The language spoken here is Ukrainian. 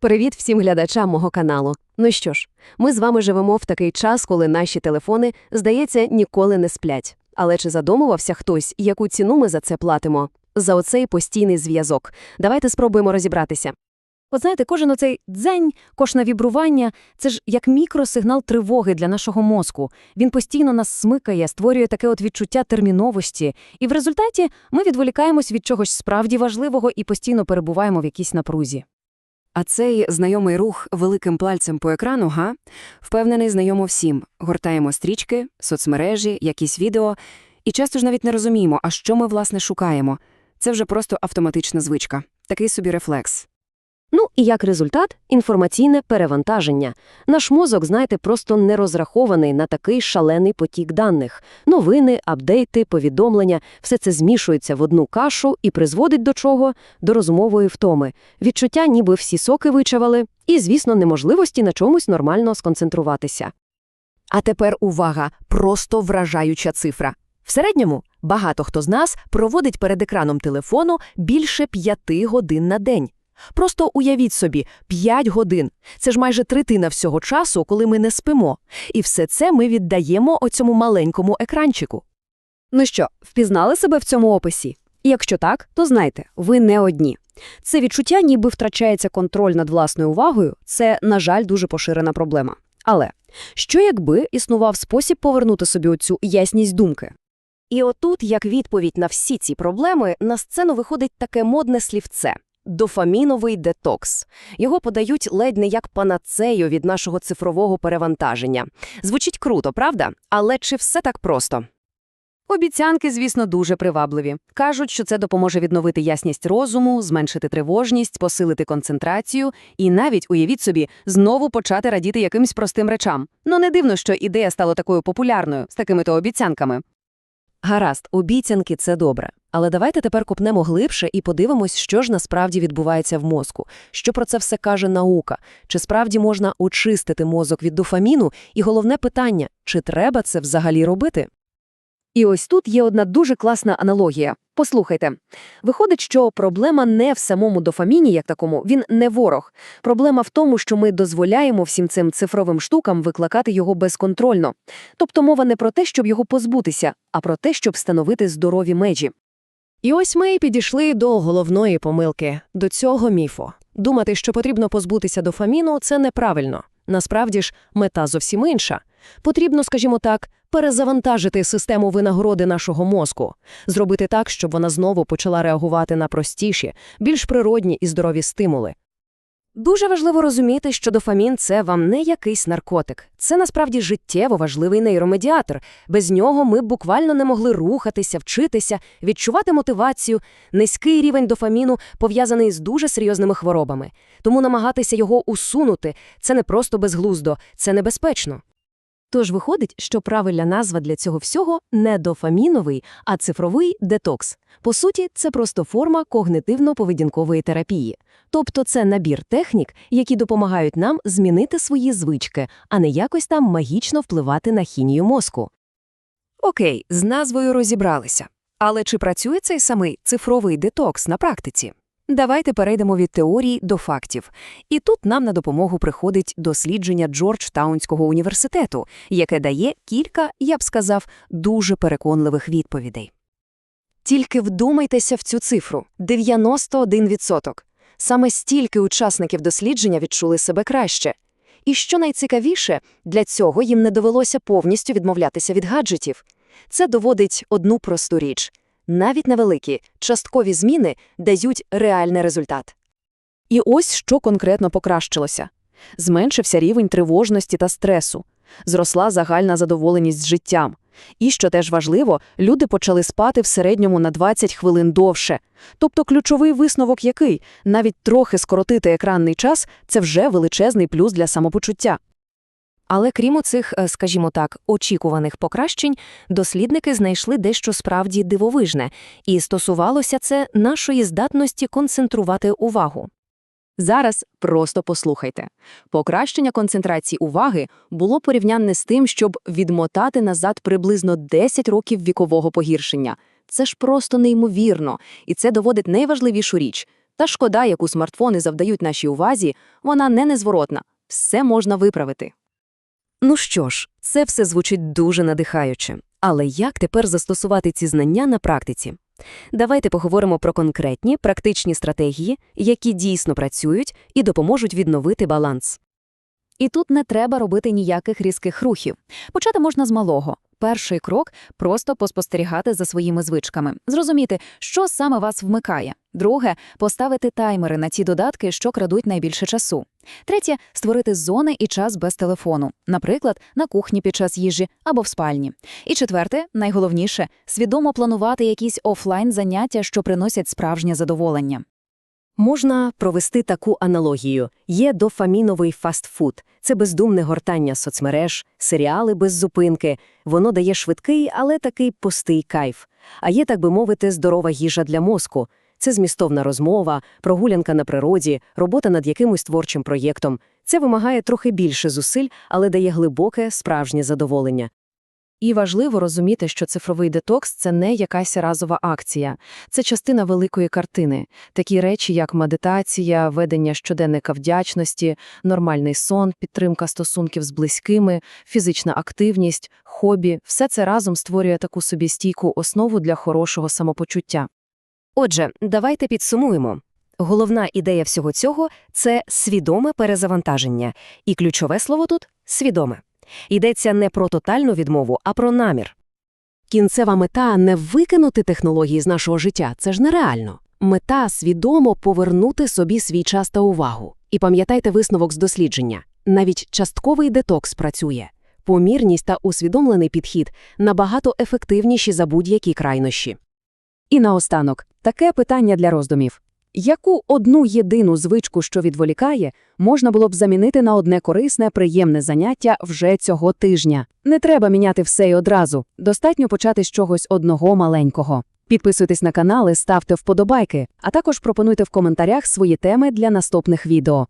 Привіт всім глядачам мого каналу. Ну що ж, ми з вами живемо в такий час, коли наші телефони, здається, ніколи не сплять. Але чи задумувався хтось, яку ціну ми за це платимо? За оцей постійний зв'язок. Давайте спробуємо розібратися. От знаєте, кожен оцей дзень, кожне вібрування – це ж як мікросигнал тривоги для нашого мозку. Він постійно нас смикає, створює таке от відчуття терміновості. І в результаті ми відволікаємось від чогось справді важливого і постійно перебуваємо в якійсь напрузі. А цей знайомий рух великим пальцем по екрану, га? Впевнений, знайомо всім. Гортаємо стрічки, соцмережі, якісь відео. І часто ж навіть не розуміємо, а що ми, власне, шукаємо. Це вже просто автоматична звичка. Такий собі рефлекс. Ну і як результат – інформаційне перевантаження. Наш мозок, знаєте, просто не розрахований на такий шалений потік даних. Новини, апдейти, повідомлення – все це змішується в одну кашу і призводить до чого? До розумової втоми. Відчуття, ніби всі соки вичавали, і, звісно, неможливості на чомусь нормально сконцентруватися. А тепер увага, просто вражаюча цифра. В середньому багато хто з нас проводить перед екраном телефону більше п'яти годин на день. Просто уявіть собі, 5 годин. Це ж майже третина всього часу, коли ми не спимо. І все це ми віддаємо оцьому маленькому екранчику. Ну що, впізнали себе в цьому описі? Якщо так, то знайте, ви не одні. Це відчуття, ніби втрачається контроль над власною увагою, це, на жаль, дуже поширена проблема. Але що якби існував спосіб повернути собі оцю ясність думки? І отут, як відповідь на всі ці проблеми, на сцену виходить таке модне слівце – дофаміновий детокс. Його подають ледь не як панацею від нашого цифрового перевантаження. Звучить круто, правда? Але чи все так просто? Обіцянки, звісно, дуже привабливі. Кажуть, що це допоможе відновити ясність розуму, зменшити тривожність, посилити концентрацію і навіть, уявіть собі, знову почати радіти якимсь простим речам. Ну не дивно, що ідея стала такою популярною з такими-то обіцянками. Гаразд, обіцянки – це добре. Але давайте тепер копнемо глибше і подивимось, що ж насправді відбувається в мозку. Що про це все каже наука? Чи справді можна очистити мозок від дофаміну? І головне питання – чи треба це взагалі робити? І ось тут є одна дуже класна аналогія. Послухайте, виходить, що проблема не в самому дофаміні, як такому, він не ворог. Проблема в тому, що ми дозволяємо всім цим цифровим штукам викликати його безконтрольно. Тобто мова не про те, щоб його позбутися, а про те, щоб встановити здорові межі. І ось ми і підійшли до головної помилки, до цього міфу. Думати, що потрібно позбутися дофаміну – це неправильно. Насправді ж, мета зовсім інша. Потрібно, скажімо так, перезавантажити систему винагороди нашого мозку, зробити так, щоб вона знову почала реагувати на простіші, більш природні і здорові стимули. Дуже важливо розуміти, що дофамін – це вам не якийсь наркотик. Це насправді життєво важливий нейромедіатор. Без нього ми б буквально не могли рухатися, вчитися, відчувати мотивацію. Низький рівень дофаміну пов'язаний з дуже серйозними хворобами. Тому намагатися його усунути – це не просто безглуздо, це небезпечно. Тож виходить, що правильна назва для цього всього не дофаміновий, а цифровий детокс. По суті, це просто форма когнитивно-поведінкової терапії. Тобто це набір технік, які допомагають нам змінити свої звички, а не якось там магічно впливати на хімію мозку. Окей, з назвою розібралися. Але чи працює цей самий цифровий детокс на практиці? Давайте перейдемо від теорії до фактів. І тут нам на допомогу приходить дослідження Джорджтаунського університету, яке дає кілька, я б сказав, дуже переконливих відповідей. Тільки вдумайтеся в цю цифру – 91%. Саме стільки учасників дослідження відчули себе краще. І що найцікавіше, для цього їм не довелося повністю відмовлятися від гаджетів. Це доводить одну просту річ – навіть невеликі, часткові зміни дають реальний результат. І ось що конкретно покращилося. Зменшився рівень тривожності та стресу, зросла загальна задоволеність з життям. І, що теж важливо, люди почали спати в середньому на 20 хвилин довше. Тобто ключовий висновок який? Навіть трохи скоротити екранний час – це вже величезний плюс для самопочуття. Але крім оцих, е, скажімо так, очікуваних покращень, дослідники знайшли дещо справді дивовижне, і стосувалося це нашої здатності концентрувати увагу. Зараз просто послухайте. Покращення концентрації уваги було порівнянне з тим, щоб відмотати назад приблизно 10 років вікового погіршення. Це ж просто неймовірно, і це доводить найважливішу річ. Та шкода, яку смартфони завдають нашій увазі, вона не незворотна. Все можна виправити. Ну що ж, це все звучить дуже надихаюче. Але як тепер застосувати ці знання на практиці? Давайте поговоримо про конкретні, практичні стратегії, які дійсно працюють і допоможуть відновити баланс. І тут не треба робити ніяких різких рухів. Почати можна з малого. Перший крок – просто поспостерігати за своїми звичками, зрозуміти, що саме вас вмикає. Друге – поставити таймери на ті додатки, що крадуть найбільше часу. Третє – створити зони і час без телефону, наприклад, на кухні під час їжі або в спальні. І четверте, найголовніше – свідомо планувати якісь офлайн-заняття, що приносять справжнє задоволення. Можна провести таку аналогію. Є дофаміновий фастфуд. Це бездумне гортання соцмереж, серіали без зупинки. Воно дає швидкий, але такий пустий кайф. А є, так би мовити, здорова їжа для мозку. Це змістовна розмова, прогулянка на природі, робота над якимось творчим проєктом. Це вимагає трохи більше зусиль, але дає глибоке, справжнє задоволення. І важливо розуміти, що цифровий детокс – це не якась разова акція. Це частина великої картини. Такі речі, як медитація, ведення щоденника вдячності, нормальний сон, підтримка стосунків з близькими, фізична активність, хобі – все це разом створює таку собі стійку основу для хорошого самопочуття. Отже, давайте підсумуємо. Головна ідея всього цього – це свідоме перезавантаження. І ключове слово тут – свідоме. Йдеться не про тотальну відмову, а про намір. Кінцева мета – не викинути технології з нашого життя, це ж нереально. Мета – свідомо повернути собі свій час та увагу. І пам'ятайте висновок з дослідження. Навіть частковий детокс працює. Помірність та усвідомлений підхід набагато ефективніші за будь-які крайнощі. І наостанок, таке питання для роздумів. Яку одну єдину звичку, що відволікає, можна було б замінити на одне корисне, приємне заняття вже цього тижня? Не треба міняти все й одразу. Достатньо почати з чогось одного маленького. Підписуйтесь на канали, ставте вподобайки, а також пропонуйте в коментарях свої теми для наступних відео.